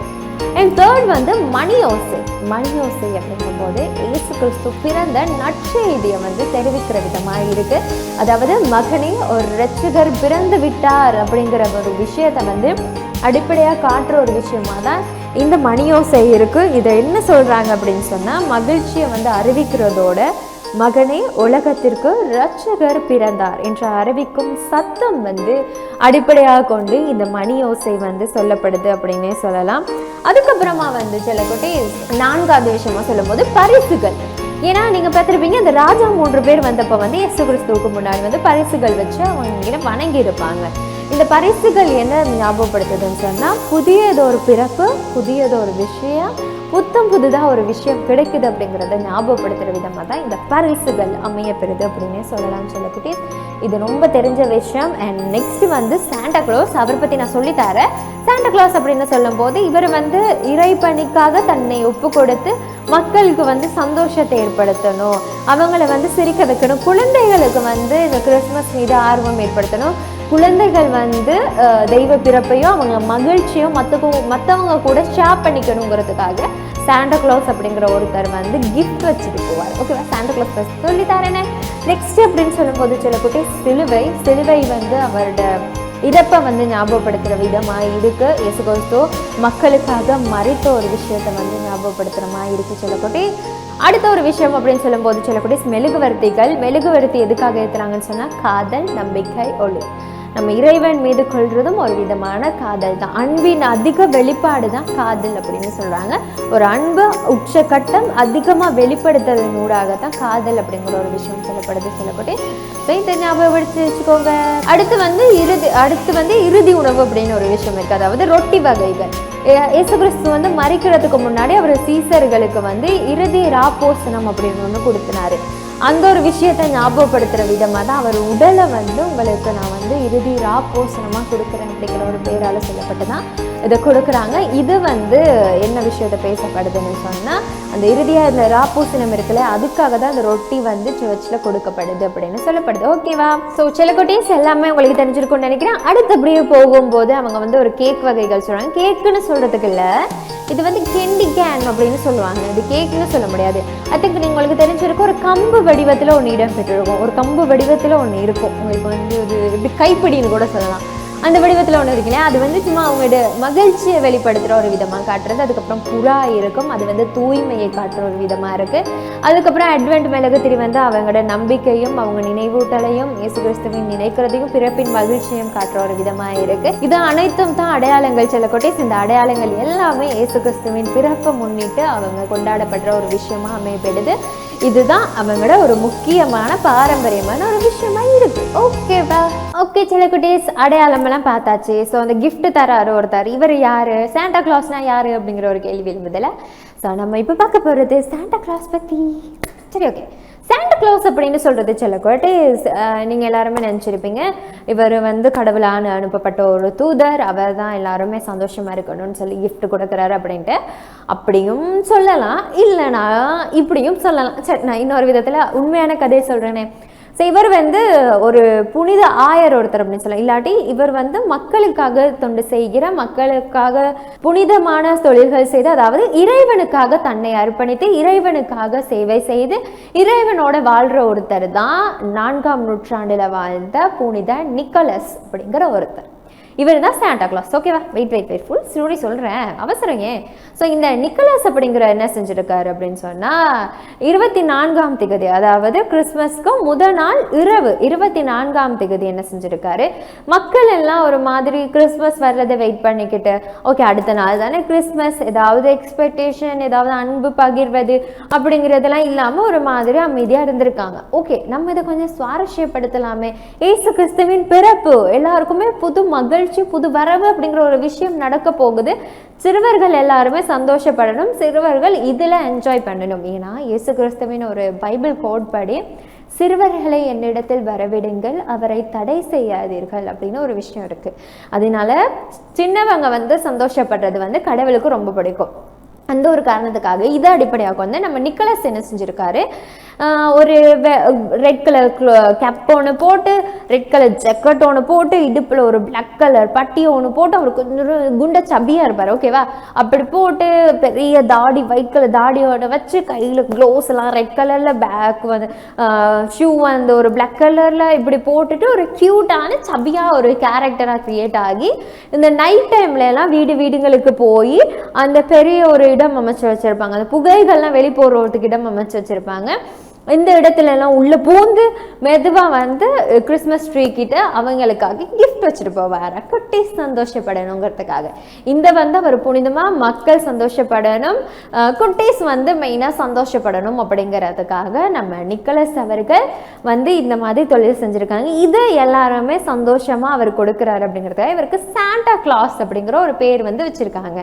அண்ட் தேர்ட் வந்து மணி ஓசை. மணி ஓசை அப்படிங்கும்போது இயேசு கிறிஸ்து பிறந்த நற்செய்தியை வந்து தெரிவிக்கிற விதமாக இருக்கு. அதாவது மகனே ஒரு ரட்சகர் பிறந்து விட்டார் அப்படிங்கிற ஒரு விஷயத்தை வந்து அடிப்படையாக காட்டுற ஒரு விஷயமா தான் இந்த மணியோசை இருக்கு. இதை என்ன சொல்றாங்க அப்படின்னு சொன்னால் மகிழ்ச்சியை வந்து அறிவிக்கிறதோட மகனே உலகத்திற்கு இரட்சகர் பிறந்தார் என்று அறிவிக்கும் சத்தம் வந்து அடிப்படையாக கொண்டு இந்த மணி ஓசை வந்து சொல்லப்படுது அப்படின்னே சொல்லலாம். அதுக்கப்புறமா வந்து சில குட்டி நான்காவது விஷயமா சொல்லும்போது பரிசுகள். ஏன்னா நீங்கள் பார்த்துருப்பீங்க அந்த ராஜா மூன்று பேர் வந்தப்போ வந்து எஸ் கிறிஸ்துவுக்கு முன்னாடி வந்து பரிசுகள் வச்சு அவங்க கிட்ட வணங்கி இருப்பாங்க இந்த பரிசுகள் என்ன ஞாபகப்படுத்துதுன்னு சொன்னால் புதியதொரு பிறப்பு புதியதொரு விஷயம் புத்தம் புதுதாக ஒரு விஷயம் கிடைக்குது அப்படிங்கிறத ஞாபகப்படுத்துகிற விதமாக தான் இந்த பரிசுகள் அமையப்பெறுது அப்படின்னே சொல்லலாம்னு சொல்லக்குட்டி இது ரொம்ப தெரிஞ்ச விஷயம். அண்ட் நெக்ஸ்ட் வந்து சாண்டா க்ளோஸ் அவர் பற்றி நான் சொல்லித்தரேன். சாண்டா க்ளாஸ் அப்படின்னு சொல்லும்போது இவர் வந்து இறைப்பணிக்காக தன்னை ஒப்பு கொடுத்து மக்களுக்கு வந்து சந்தோஷத்தை ஏற்படுத்தணும். அவங்கள வந்து சிரிக்க வைக்கணும். குழந்தைகளுக்கு வந்து இந்த கிறிஸ்மஸ் மீது ஆர்வம் ஏற்படுத்தணும். குழந்தைகள் வந்து தெய்வ பிறப்பையும் அவங்க மகிழ்ச்சியும் மற்றவங்க மற்றவங்க கூட ஷேர் பண்ணிக்கணுங்கிறதுக்காக சாண்டா கிளாஸ் அப்படிங்கிற ஒருத்தர் வந்து கிஃப்ட் வச்சுட்டு போவார் ஓகேவா சாண்டா கிளாஸ் ஃபஸ்ட் சொல்லி தரேனே நெக்ஸ்ட் அப்படின்னு சொல்லும்போது சில குட்டி சிலுவை சிலுவை வந்து அவரோட இறப்பை வந்து ஞாபகப்படுத்துகிற விதமாக இருக்கு. எசுகோஸ்தோ மக்களுக்காக மறைத்த ஒரு விஷயத்தை வந்து ஞாபகப்படுத்துகிற மாதிரி இருக்கு சொல்லக்கூடிய அடுத்த ஒரு விஷயம் அப்படின்னு சொல்லும்போது சொல்லக்கூடிய மெழுகுவர்த்திகள் மெழுகுவர்த்தி எதுக்காக ஏற்றுறாங்கன்னு சொன்னால் காதல் நம்பிக்கை ஒளி. நம்ம இறைவன் மீது கொள்றதும் ஒரு விதமான காதல் தான். அன்பின் அதிக வெளிப்பாடு தான் காதல் அப்படின்னு சொல்கிறாங்க ஒரு அன்பு உச்சகட்டம் அதிகமாக வெளிப்படுத்துறதன் ஊடாக தான் காதல் அப்படிங்கிற ஒரு விஷயம் சொல்லப்படுது சொல்லப்பட்டு ஸோ இதை ஞாபகப்படுத்தி வச்சுக்கோங்க. அடுத்து வந்து இறுதி அடுத்து வந்து இறுதி உணவு அப்படின்னு ஒரு விஷயம் இருக்குது அதாவது ரொட்டி வகைகள். ஏ- இயேசு கிறிஸ்து வந்து மறிக்கிறதுக்கு முன்னாடி அவர் சீசர்களுக்கு வந்து இறுதி ராப்போசனம் அப்படின்னு ஒன்று கொடுத்தினாரு. அந்த ஒரு விஷயத்தை ஞாபகப்படுத்துகிற விதமாக தான் அவர் உடலை வந்து உங்களுக்கு நான் வந்து இறுதி ராப்போசனமாக கொடுக்குறேன் அப்படிங்கிற ஒரு பேரால் சொல்லப்பட்டு தான் இதை கொடுக்குறாங்க. இது வந்து என்ன விஷயத்த பேசப்படுதுன்னு சொன்னால் அந்த இறுதியாக இந்த ராப்போசனம் இருக்குல்ல அதுக்காக தான் அந்த ரொட்டி வந்து சர்ச்சில் கொடுக்கப்படுது அப்படின்னு சொல்லப்படுது. ஓகேவா ஸோ சில குட்டீஸ் எல்லாமே உங்களுக்கு தெரிஞ்சிருக்கும்னு நினைக்கிறேன். அடுத்தபடியே போகும்போது அவங்க வந்து ஒரு கேக் வகைகள் சொல்கிறாங்க கேக்குன்னு சொல்கிறதுக்கு இல்லை இது வந்து கெண்டி கேன் அப்படின்னு சொல்லுவாங்க. இது கேக்குன்னு சொல்ல முடியாது. ஐ திங்க் நீங்கள் உங்களுக்கு தெரிஞ்சிருக்கும் ஒரு கம்பு வடிவத்தில் ஒன்று இடம் பெற்றிருக்கும் ஒரு கம்பு வடிவத்தில் ஒன்று இருக்கும். உங்களுக்கு வந்து இது இப்படி கைப்பிடின்னு கூட சொல்லலாம். அந்த வடிவத்தில் ஒன்று இருக்குல்லையா அது வந்து சும்மா அவங்களோட மகிழ்ச்சியை வெளிப்படுத்துகிற ஒரு விதமாக காட்டுறது. அதுக்கப்புறம் புறா இருக்கும். அது வந்து தூய்மையை காட்டுற ஒரு விதமாக இருக்குது அதுக்கப்புறம் அட்வென்ட் மிளகு திரி வந்து அவங்களோட நம்பிக்கையும் அவங்க நினைவூட்டலையும் இயேசு கிறிஸ்துவின் நினைக்கிறதையும் பிறப்பின் மகிழ்ச்சியும் காட்டுற ஒரு விதமாக இருக்குது இது அனைத்தும் தான் அடையாளங்கள். சில இந்த அடையாளங்கள் எல்லாமே இயேசு கிறிஸ்துவின் பிறப்பை முன்னிட்டு அவங்க கொண்டாடப்படுற ஒரு விஷயமாக அமையப்படுது. இதுதான் அவங்களோட ஒரு முக்கியமான பாரம்பரியமான ஒரு விஷயமா இருக்கு. ஓகேவா ஓகே சில குட்டீஸ் அடையாளமெல்லாம் பார்த்தாச்சு. ஸோ அந்த கிஃப்ட் தராரு ஒருத்தர். இவர் யாரு? சாண்டா கிளாஸ்னா யாரு? அப்படிங்கிற ஒரு கேள்வி எழுந்ததில் ஸோ நம்ம இப்போ பார்க்க போகிறது சாண்டா கிளாஸ் பற்றி சரி ஓகே சாண்டா கிளாஸ் அப்படின்னு சொல்கிறது சில குட்டீஸ் நீங்கள் எல்லாருமே நினச்சிருப்பீங்க. இவர் வந்து கடவுளான அனுப்பப்பட்ட ஒரு தூதர் அவர் தான் எல்லாருமே சந்தோஷமாக இருக்கணும்னு சொல்லி கிஃப்ட் கொடுக்குறாரு அப்படின்ட்டு. அப்படியும் சொல்லலாம். இல்லைனா இப்படியும் சொல்லலாம். சரி நான் இன்னொரு விதத்தில் உண்மையான கதையை சொல்கிறேனே ஸோ இவர் வந்து ஒரு புனித ஆயர் ஒருத்தர் அப்படின்னு சொல்லலாம். இல்லாட்டி இவர் வந்து மக்களுக்காக தொண்டு செய்கிற மக்களுக்காக புனிதமான தொழில்கள் செய்து அதாவது இறைவனுக்காக தன்னை அர்ப்பணித்து இறைவனுக்காக சேவை செய்து இறைவனோட வாழ்கிற ஒருத்தர் தான் நான்காம் நூற்றாண்டில் வாழ்ந்த புனித நிக்கலஸ் அப்படிங்கிற ஒருத்தர். இவர் தான் சாண்டா கிளாஸ் ஓகேவா wait wait wait full story சொல்கிறேன் அவசரம் ஏன்? ஸோ இந்த நிக்கலாஸ் அப்படிங்கிற என்ன செஞ்சுருக்காரு அப்படின்னு சொன்னால் இருபத்தி நான்காம் திகதி அதாவது கிறிஸ்மஸ்க்கு முதல் நாள் இரவு இருபத்தி நான்காம் திகதி என்ன செஞ்சுருக்காரு? மக்கள் எல்லாம் ஒரு மாதிரி கிறிஸ்மஸ் வர்றதை வெயிட் பண்ணிக்கிட்டு ஓகே அடுத்த நாள் தானே கிறிஸ்மஸ் ஏதாவது எக்ஸ்பெக்டேஷன் ஏதாவது அன்பு பகிர்வது அப்படிங்கிறதெல்லாம் இல்லாமல் ஒரு மாதிரி அமைதியாக இருந்திருக்காங்க. ஓகே நம்ம இதை கொஞ்சம் சுவாரஸ்யப்படுத்தலாமே. ஏசு கிறிஸ்துவின் பிறப்பு எல்லாருக்குமே புது மகிழ்ச்சி புது வரவு அப்படிங்கிற ஒரு விஷயம் நடக்க போகுது. சிறுவர்கள் எல்லாருமே சந்தோஷப்படணும். சிறுவர்கள் இதில் என்ஜாய் பண்ணணும். ஏன்னா இயேசு கிறிஸ்துவின் ஒரு பைபிள் கோட் படி சிறுவர்களை என்னிடத்தில் வரவிடுங்கள் அவரை தடை செய்யாதீர்கள் அப்படின்னு ஒரு விஷயம் இருக்குது அதனால சின்னவங்க வந்து சந்தோஷப்படுறது வந்து கடவுளுக்கு ரொம்ப பிடிக்கும். அந்த ஒரு காரணத்துக்காக இதை அடிப்படையாக வந்து நம்ம நிக்கலஸ் என்ன செஞ்சுருக்காரு? ஒரு ரெட் கலர் கேப் ஒன்று போட்டு ரெட் கலர் ஜக்கெட் ஒன்று போட்டு இடுப்பில் ஒரு பிளாக் கலர் பட்டி ஒன்று போட்டு அவர் கொஞ்சம் குண்ட சபியாக இருப்பார் ஓகேவா அப்படி போட்டு பெரிய தாடி ஒயிட் கலர் தாடியோட வச்சு கையில் க்ளோஸ் எல்லாம் ரெட் கலரில் பேக் வந்து ஷூ வந்து ஒரு பிளாக் கலரில் இப்படி போட்டுட்டு ஒரு க்யூட்டான சபியாக ஒரு கேரக்டராக க்ரியேட் ஆகி இந்த நைட் டைம்ல எல்லாம் வீடு வீடுங்களுக்கு போய் அந்த பெரிய ஒரு இடம் அமைச்சு வச்சுருப்பாங்க. அந்த புகைகள்லாம் வெளி போடுறதுக்கு இடம் அமைச்சு வச்சுருப்பாங்க. இந்த இடத்துல எல்லாம் பூந்து மெதுவாக வந்து கிறிஸ்மஸ் ட்ரீ கிட்ட அவங்களுக்காக கிஃப்ட் வச்சுட்டு போவார். குட்டி சந்தோஷப்படணுங்கிறதுக்காக. இந்த வந்து அவர் புனிதமாக மக்கள் சந்தோஷப்படணும் குட்டீஸ் வந்து மெயினாக சந்தோஷப்படணும் அப்படிங்கிறதுக்காக நம்ம நிக்கலஸ் அவர்கள் வந்து இந்த மாதிரி தொழில் செஞ்சுருக்காங்க. இது எல்லாருமே சந்தோஷமாக அவர் கொடுக்குறாரு அப்படிங்கிறதுக்காக இவருக்கு சாண்டா கிளாஸ் அப்படிங்கிற ஒரு பேர் வந்து வச்சுருக்காங்க.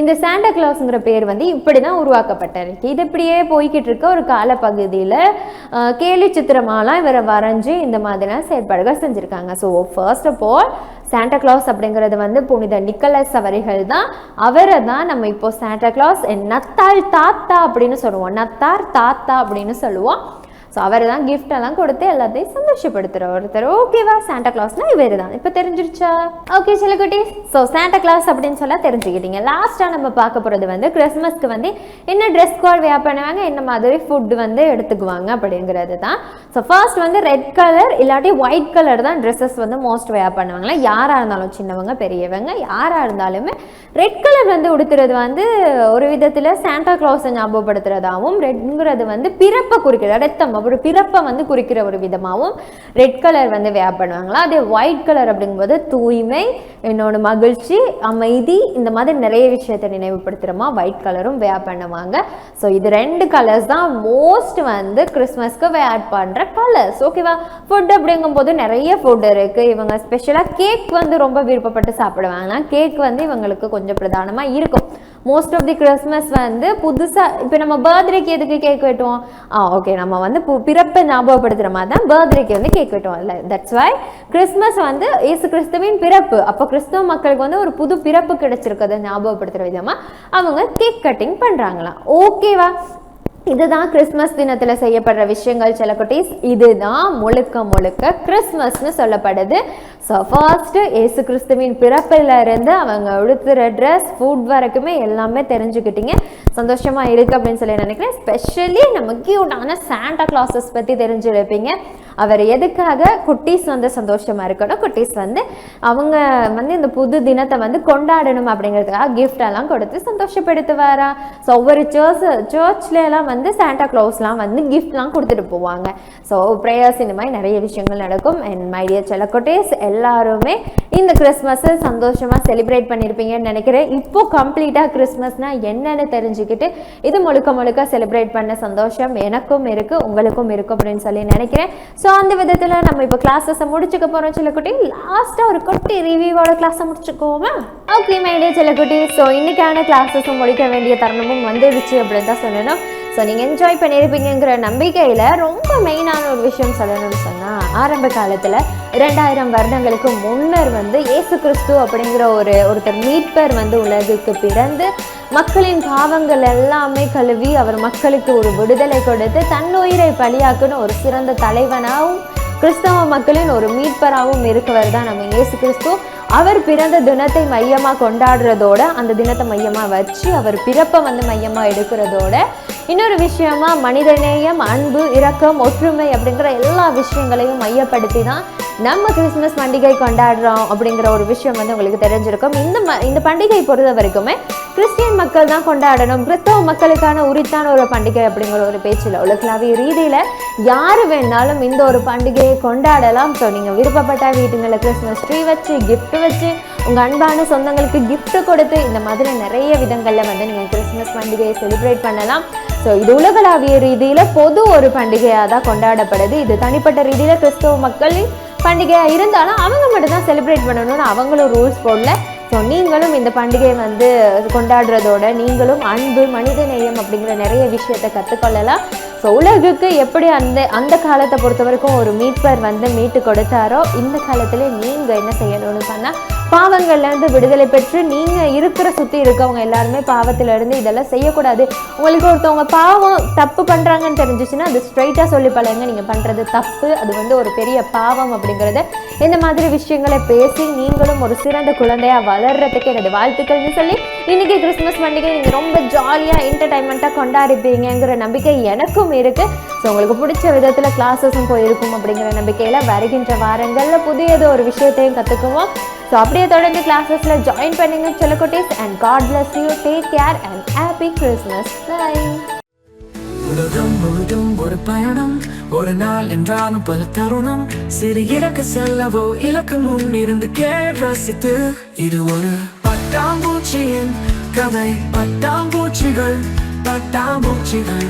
இந்த சாண்டா கிளாஸ்ங்கிற பேர் வந்து இப்படி தான் உருவாக்கப்பட்டிருக்கு. இது இப்படியே போய்கிட்டு இருக்க ஒரு காலப்பகுதியில் கேலி சித்திரமாலாம் இவரை வரைஞ்சி இந்த மாதிரிலாம் செயற்பாடுகள் செஞ்சுருக்காங்க. So first of all Santa Claus அப்படிங்கிறது வந்து புனித நிக்கலஸ் அவர்கள் தான். அவரை தான் நம்ம இப்போ சாண்டா கிளாஸ் நத்தாள் தாத்தா அப்படின்னு சொல்லுவோம். நத்தார் தாத்தா அப்படின்னு சொல்லுவோம். ஸோ அவர் தான் கிஃப்ட் எல்லாம் கொடுத்து எல்லாத்தையும் சந்தோஷப்படுத்துகிற ஒருத்தர். ஓகேவா சாண்டா கிளாஸ்னா இவர் தான் இப்போ தெரிஞ்சிருச்சா? ஓகே சில குட்டி. ஸோ சாண்டா கிளாஸ் அப்படின்னு சொல்ல தெரிஞ்சுக்கிட்டீங்க. லாஸ்ட்டாக நம்ம பார்க்க போகிறது வந்து கிறிஸ்மஸ்க்கு வந்து என்ன ட்ரெஸ் கோட் வேர் பண்ணுவாங்க என்ன மாதிரி ஃபுட் வந்து எடுத்துக்குவாங்க அப்படிங்கிறது தான் ஸோ ஃபர்ஸ்ட் வந்து ரெட் கலர் இல்லாட்டி ஒயிட் கலர் தான் ட்ரெஸ்ஸஸ் வந்து மோஸ்ட் வேர் பண்ணுவாங்களா? யாராக இருந்தாலும் சின்னவங்க பெரியவங்க யாராக இருந்தாலுமே ரெட் கலர் வந்து உடுத்துறது வந்து ஒரு விதத்தில் சாண்டா கிளாஸை ஞாபகப்படுத்துறதாகவும் ரெட்ங்கிறது வந்து பிறப்பை குறிக்கிறது ரத்தம் ஒரு பிறப்பை வந்து குறிக்கிற ஒரு விதமாகவும் ரெட் கலர் வந்து வேர் பண்ணுவாங்களா? அதே ஒயிட் கலர் அப்படிங்கும்போது தூய்மை என்னோட மகிழ்ச்சி அமைதி இந்த மாதிரி நிறைய விஷயத்தை நினைவுபடுத்துகிறோமா ஒயிட் கலரும் வேர் பண்ணுவாங்க. ஸோ இது ரெண்டு கலர்ஸ் தான் மோஸ்ட் வந்து கிறிஸ்மஸ்க்கு வேர் பண்ணுற கலர்ஸ் ஓகேவா ஃபுட் அப்படிங்கும்போது நிறைய ஃபுட் இருக்குது இவங்க ஸ்பெஷலாக கேக் வந்து ரொம்ப விருப்பப்பட்டு சாப்பிடுவாங்க. கேக் வந்து இவங்களுக்கு கொஞ்சம் பிரதானமாக இருக்கும். மோஸ்ட் ஆஃப் தி கிறிஸ்மஸ் வந்து புதுசாக இப்போ நம்ம பர்த்டேக்கு எதுக்கு கேக் வெட்டுவோம்? ஆ ஓகே நம்ம வந்து பு பிறப்பை ஞாபகப்படுத்துகிற மாதிரி தான் பர்த்டேக்கு வந்து கேக் வெட்டுவோம். இல்லை தட்ஸ் வை கிறிஸ்மஸ் வந்து இயேசு கிறிஸ்துவின் பிறப்பு. அப்போ கிறிஸ்தவ மக்களுக்கு வந்து ஒரு புது பிறப்பு கிடைச்சிருக்கதை ஞாபகப்படுத்துகிற விதமாக அவங்க கேக் கட்டிங் பண்ணுறாங்களாம் ஓகேவா இதுதான் கிறிஸ்மஸ் தினத்தில் செய்யப்படுற விஷயங்கள் சில குட்டீஸ். இதுதான் முழுக்க முழுக்க கிறிஸ்மஸ்னு சொல்லப்படுது. ஸோ ஃபர்ஸ்ட்டு ஏசு கிறிஸ்துவின் பிறப்பில் இருந்து அவங்க உடுத்துகிற ட்ரெஸ் ஃபுட் வரைக்குமே எல்லாமே தெரிஞ்சுக்கிட்டீங்க. சந்தோஷமாக இருக்குது அப்படின்னு சொல்லி நினைக்கிறேன். ஸ்பெஷலி நம்ம கியூட்டான சாண்டா கிளாஸஸ் பற்றி தெரிஞ்சிருப்பீங்க. அவர் எதுக்காக குட்டீஸ் வந்து சந்தோஷமாக இருக்கணும்? குட்டீஸ் வந்து அவங்க வந்து இந்த புது தினத்தை வந்து கொண்டாடணும் அப்படிங்கிறதுக்காக கிஃப்ட் எல்லாம் கொடுத்து சந்தோஷப்படுத்துவாரா? ஸோ ஒவ்வொரு சர்ச் சர்ச்ல எல்லாம் வந்து சாண்டா க்ளோஸ்லாம் வந்து கிஃப்ட்லாம் கொடுத்துட்டு போவாங்க. ஸோ ப்ரேயர்ஸ் இந்த மாதிரி நிறைய விஷயங்கள் நடக்கும். அண்ட் மைடியர் செலக்கொட்டேஸ் எல்லாருமே இந்த கிறிஸ்மஸை சந்தோஷமாக செலிப்ரேட் பண்ணியிருப்பீங்கன்னு நினைக்கிறேன். இப்போ கம்ப்ளீட்டாக கிறிஸ்மஸ்னா என்னன்னு தெரிஞ்சுக்கிட்டு இது முழுக்க முழுக்க செலிப்ரேட் பண்ண சந்தோஷம். எனக்கும் இருக்குது உங்களுக்கும் இருக்கும் அப்படின்னு சொல்லி நினைக்கிறேன். ஸோ அந்த விதத்தில் நம்ம இப்போ கிளாஸஸை முடிச்சுக்க போகிறோம் சிலக்குட்டி லாஸ்ட்டாக ஒரு குட்டி ரிவ்யூவோட கிளாஸை முடிச்சுக்கோமா ஓகே மைடியா சிலக்குட்டி ஸோ இன்னைக்கான கிளாஸஸும் முடிக்க வேண்டிய தருணமும் வந்துடுச்சு அப்படின்னு தான் சொல்லணும். ஸோ நீங்கள் என்ஜாய் பண்ணியிருப்பீங்கிற நம்பிக்கையில் ரொம்ப மெயினான ஒரு விஷயம் சொல்லணும்னு சொன்னால் ஆரம்ப காலத்தில் இரண்டாயிரம் வருடங்களுக்கு முன்னர் வந்து இயேசு கிறிஸ்து அப்படிங்கிற ஒரு ஒருத்தர் மீட்பர் வந்து உலகுக்கு பிறந்து மக்களின் பாவங்கள் எல்லாமே கழுவி அவர் மக்களுக்கு ஒரு விடுதலை கொடுத்து தன் உயிரை பலியாக்குன்னு ஒரு சிறந்த தலைவனாகவும் கிறிஸ்தவ மக்களின் ஒரு மீட்பராகவும் இருக்கவர் தான் நம்ம இயேசு கிறிஸ்து. அவர் பிறந்த தினத்தை மையமாக கொண்டாடுறதோட அந்த தினத்தை மையமாக வச்சு அவர் பிறப்பை வந்து மையமாக எடுக்கிறதோட இன்னொரு விஷயமா மனிதநேயம் அன்பு இரக்கம் ஒற்றுமை அப்படிங்கிற எல்லா விஷயங்களையும் மையப்படுத்தி தான் நம்ம கிறிஸ்மஸ் பண்டிகை கொண்டாடுறோம் அப்படிங்கிற ஒரு விஷயம் வந்து உங்களுக்கு தெரிஞ்சிருக்கும். இந்த ம இந்த பண்டிகை பொறுத்த வரைக்குமே கிறிஸ்டியன் மக்கள் தான் கொண்டாடணும். கிறிஸ்தவ மக்களுக்கான உரித்தான ஒரு பண்டிகை அப்படிங்கிற ஒரு பேச்சில் உலகளாவிய ரீதியில் யார் வேணாலும் இந்த ஒரு பண்டிகையை கொண்டாடலாம். ஸோ நீங்கள் விருப்பப்பட்ட வீட்டுங்களில் கிறிஸ்மஸ் ட்ரீ வச்சு கிஃப்ட் வச்சு உங்கள் அன்பான சொந்தங்களுக்கு கிஃப்ட் கொடுத்து இந்த மாதிரி நிறைய விதங்களில் வந்து நீங்கள் கிறிஸ்மஸ் பண்டிகையை செலிப்ரேட் பண்ணலாம். ஸோ இது உலகளாவிய ரீதியில் பொது ஒரு பண்டிகையாக தான் கொண்டாடப்படுது. இது தனிப்பட்ட ரீதியில் கிறிஸ்தவ மக்களின் பண்டிகையாக இருந்தாலும் அவங்க மட்டும்தான் செலிப்ரேட் பண்ணணும்னு அவங்களும் ரூல்ஸ் போடல. ஸோ நீங்களும் இந்த பண்டிகையை வந்து கொண்டாடுறதோட நீங்களும் அன்பு மனித நேயம் அப்படிங்கிற நிறைய விஷயத்தை கற்றுக்கொள்ளலாம் ஸோ உலகுக்கு எப்படி அந்த அந்த காலத்தை பொறுத்த வரைக்கும் ஒரு மீட்பர் வந்து மீட்டு கொடுத்தாரோ இந்த காலத்தில் நீங்கள் என்ன செய்யணும்னு சொன்னால் பாவங்கள்லேருந்து விடுதலை பெற்று நீங்கள் இருக்கிற சுற்றி இருக்கவங்க எல்லாருமே பாவத்திலேருந்து இதெல்லாம் செய்யக்கூடாது. உங்களுக்கு ஒருத்தவங்க பாவம் தப்பு பண்ணுறாங்கன்னு தெரிஞ்சிச்சுன்னா அது ஸ்ட்ரைட்டாக சொல்லி பழங்க நீங்கள் பண்ணுறது தப்பு. அது வந்து ஒரு பெரிய பாவம் அப்படிங்கிறத இந்த மாதிரி விஷயங்களை பேசி நீங்களும் ஒரு சிறந்த குழந்தையாக வளர்றதுக்கு எனது வாழ்த்துக்கள்னு சொல்லி இன்றைக்கி கிறிஸ்மஸ் பண்டிகை நீங்கள் ரொம்ப ஜாலியாக என்டர்டைன்மெண்ட்டாக கொண்டாடிப்பீங்கங்கிற நம்பிக்கை எனக்கும் இருக்குது ஸோ உங்களுக்கு பிடிச்ச விதத்தில் கிளாஸஸும் போயிருக்கும் அப்படிங்கிற நம்பிக்கையில் வருகின்ற வாரங்களில் புதியது ஒரு விஷயத்தையும் கற்றுக்குவோம் ஸோ அப்படியே தொடர்ந்து கிளாஸஸில் ஜாயின் பண்ணுங்க செல்லக்குட்டீஸ் and God bless you take care and happy Christmas bye உலகம் முழுதும் ஒரு பயணம் ஒரு நாள் என்றாலும் பல தருணம். சிறு இலக்கு செல்லவோ இலக்கு முன் இருந்து கேள் ரசித்து. இது ஒரு பட்டாம்பூச்சியின் கதை பட்டாம்பூச்சிகள் பட்டாம்பூச்சிகள்.